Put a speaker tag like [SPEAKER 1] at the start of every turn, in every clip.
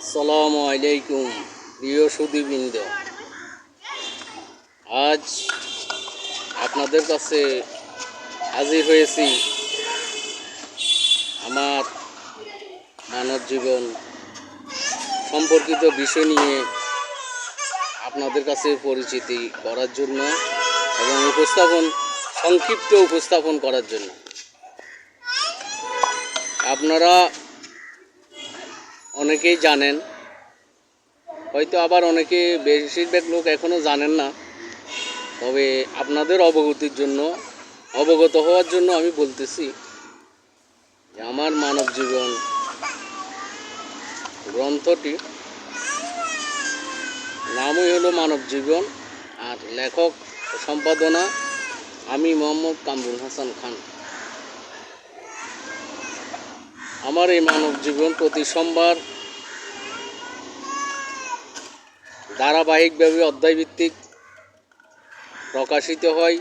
[SPEAKER 1] আসসালামু আলাইকুম, প্রিয় সুদীবৃন্দ আজ আপনাদের কাছে হাজির হয়েছি আমার মানব জীবন সম্পর্কিত বিষয় নিয়ে আপনাদের কাছে পরিচিতি করার জন্য এবং উপস্থাপন, সংক্ষিপ্ত উপস্থাপন করার জন্য। আপনারা অনেকেই জানেন। হয়তো আবার অনেকে বেশিরভাগ লোক এখনও জানেন না। তবে আপনাদের অবগতির জন্য, অবগত হওয়ার জন্য আমি বলতেছি যে আমার মানব জীবন গ্রন্থটি নামই হলো মানব জীবন আর লেখক, সম্পাদনা আমি মোহাম্মদ কামরুল হাসান খান। আমার এই মানব জীবন প্রতি সোমবার ধারাবাহিকভাবে অধ্যায়ভিত্তিক প্রকাশিত হয়।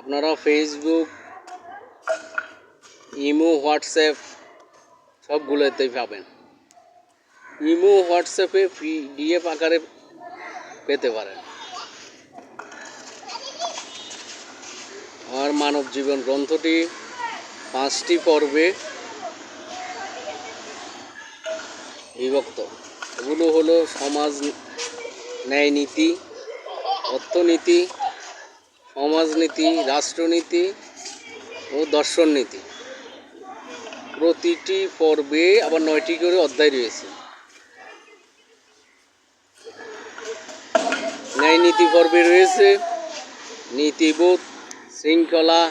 [SPEAKER 1] আপনারা ফেসবুক ইমো হোয়াটসঅ্যাপ সবগুলোতেই পাবেন। ইমো হোয়াটসঅ্যাপে পিডিএফ আকারে পেতে পারেন। আমার মানব জীবন গ্রন্থটি পাঁচটি পর্বে বিভক্ত। এগুলো হলো সমাজ ন্যায় নীতি, অর্থনীতি, সমাজনীতি, রাষ্ট্রনীতি ও দর্শন নীতি প্রতিটি পর্বে আবার নয়টি করে অধ্যায় রয়েছে। ন্যায় নীতি পর্বে রয়েছে নীতিবোধ, শৃঙ্খলা,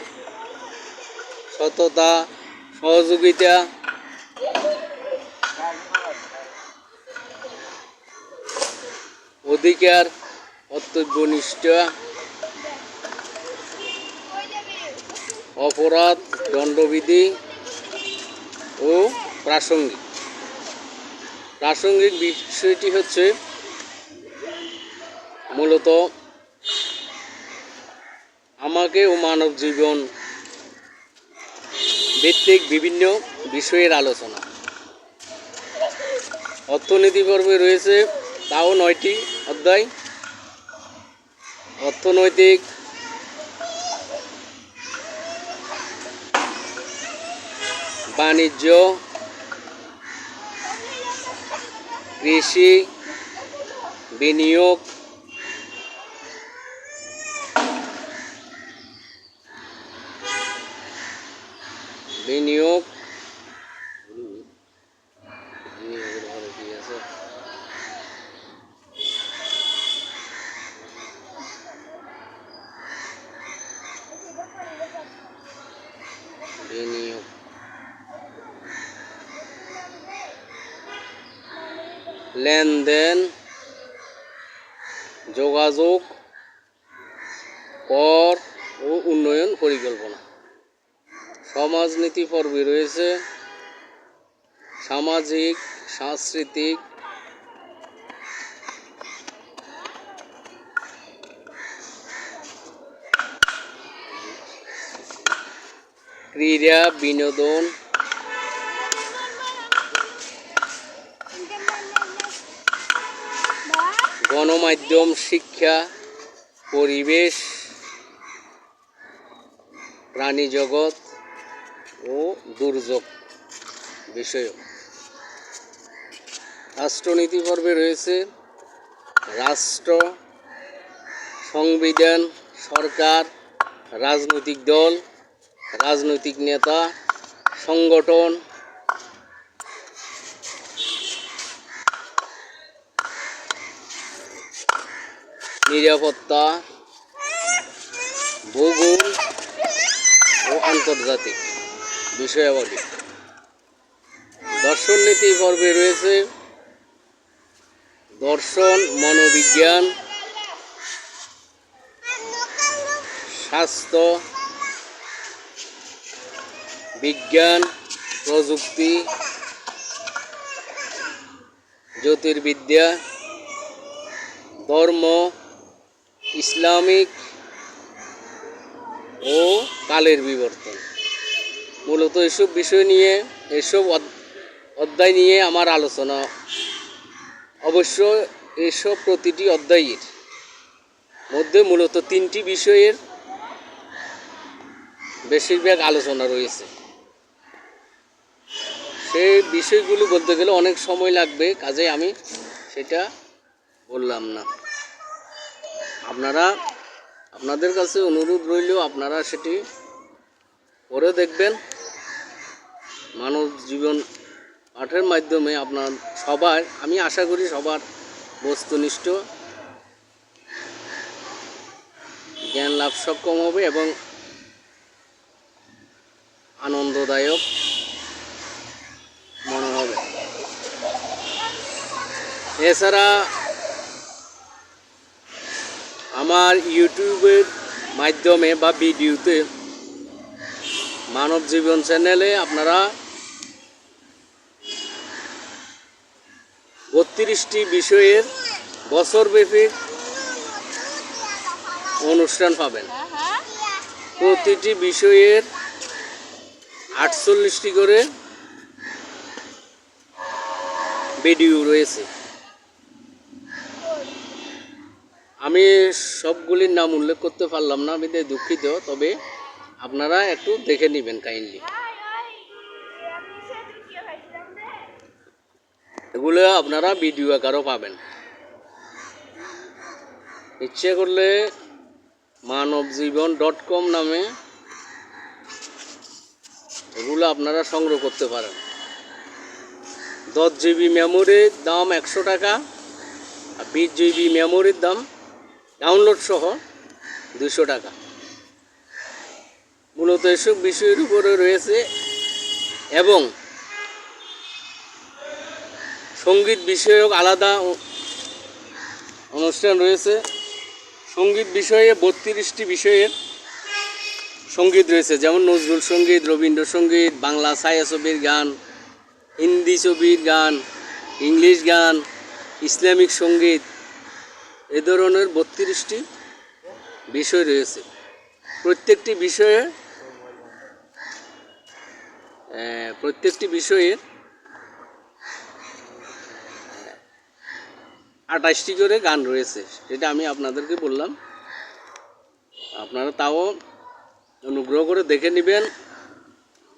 [SPEAKER 1] সততা, সহযোগিতা অধিকার কর্তব্যনিষ্ঠ অপরাধ, দণ্ডবিধি ও প্রাসঙ্গিক। প্রাসঙ্গিক বিষয়টি হচ্ছে মূলত আমাকে ও মানব জীবন ভিত্তিক বিভিন্ন বিষয়ের আলোচনা। অর্থনীতি পর্বে রয়েছে, তাও নয়টি অধ্যায় অর্থনৈতিক বাণিজ্য কৃষি বিনিয়োগ লেনদেন যোগাযোগ কর ও উন্নয়ন পরিকল্পনা। সমাজনীতি পর্বে রয়েছে। সামাজিক সাংস্কৃতিক ক্রীড়া বিনোদন গণমাধ্যম শিক্ষা, পরিবেশ, প্রাণী জগৎ ও দুর্যোগ বিষয় রাষ্ট্রনীতি পর্বে রয়েছে রাষ্ট্র, সংবিধান, সরকার, রাজনৈতিক দল, রাজনৈতিক নেতা, সংগঠন নিরাপত্তা, ভূগোল ও আন্তর্জাতিক বিষয়াবলী। দর্শন নীতি পর্বে রয়েছে। দর্শন, মনোবিজ্ঞান, স্বাস্থ্য, বিজ্ঞান, প্রযুক্তি, জ্যোতির্বিদ্যা, ধর্ম ইসলামিক ও কালের বিবর্তন। মূলত এসব বিষয় নিয়ে, এসব অধ্যায় নিয়ে আমার আলোচনা। অবশ্য এসব প্রতিটি অধ্যায়ের মধ্যে মূলত তিনটি বিষয়ের বেশিরভাগ আলোচনা রয়েছে। সেই বিষয়গুলো বলতে গেলে অনেক সময় লাগবে কাজে আমি সেটা বললাম না। আপনারা আপনাদের কাছে অনুরোধ রইল আপনারা সেটি পরে দেখবেন। মানব জীবন পাঠের মাধ্যমে আপনার সবার, আমি আশা করি সবার বস্তুনিষ্ঠ। জ্ঞান লাভ সক্ষম হবে এবং আনন্দদায়ক মনে হবে। এছাড়া আমার ইউটিউবের মাধ্যমে বা ভিডিওতে মানব জীবন চ্যানেলে আপনারা বত্রিশটি বিষয়ের বছরব্যাপী অনুষ্ঠান পাবেন। প্রতিটি বিষয়ের আটচল্লিশটি করে ভিডিও রয়েছে। আমি সবগুলির নাম উল্লেখ করতে পারলাম না, আমি দুঃখিত, তবে আপনারা একটু দেখে নেবেন কাইন্ডলি। এগুলো আপনারা ভিডিও আকারও পাবেন। ইচ্ছে করলে মানব জীবন ডট কম নামে এগুলো আপনারা সংগ্রহ করতে পারেন। দশ জিবি মেমোরির দাম একশো টাকা, আর বিশ জিবি মেমোরির দাম ডাউনলোড সহ দুশো টাকা। মূলত এসব বিষয়ের উপরে রয়েছে এবং সংগীত বিষয়ক আলাদা অনুষ্ঠান রয়েছে। সংগীত বিষয়ে বত্রিশটি বিষয়ের সংগীত রয়েছে, যেমন নজরুল সংগীত রবীন্দ্রসঙ্গীত বাংলা ছায়া ছবির গান, হিন্দি ছবির গান, ইংলিশ গান, ইসলামিক সংগীত এ ধরনের বত্রিশটি বিষয় রয়েছে। প্রত্যেকটি বিষয়ে প্রত্যেকটি বিষয়ের আঠাশটি করে গান রয়েছে, সেটা আমি আপনাদেরকে বললাম। আপনারা তাও অনুগ্রহ করে দেখে নেবেন।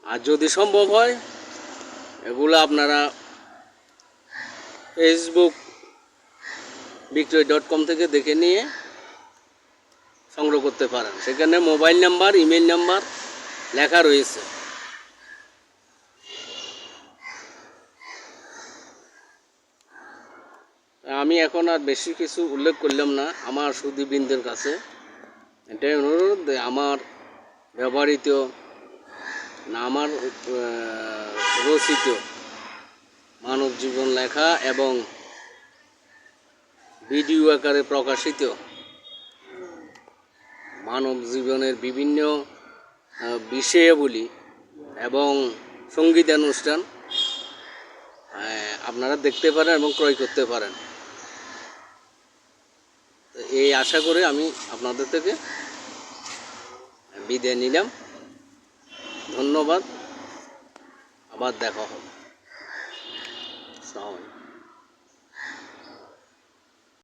[SPEAKER 1] আর যদি সম্ভব হয়, এগুলো আপনারা ফেসবুক বিক্রয় ডট কম থেকে দেখে নিয়ে সংগ্রহ করতে পারেন। সেখানে মোবাইল নাম্বার, ইমেল নাম্বার লেখা রয়েছে। আমি এখন আর বেশি কিছু উল্লেখ করলাম না আমার সুদীবৃন্দের কাছে। এটাই অনুরোধ আমার ব্যবহৃত না আমার রচিত মানব জীবন লেখা এবং ভিডিও আকারে প্রকাশিত। মানব জীবনের বিভিন্ন বিষয়াবলী এবং সঙ্গীতানুষ্ঠান আপনারা দেখতে পারেন এবং ক্রয় করতে পারেন। এই আশা করে আমি আপনাদের থেকে বিদায় নিলাম। ধন্যবাদ। আবার দেখা হবে। আসসালামু আলাইকুম।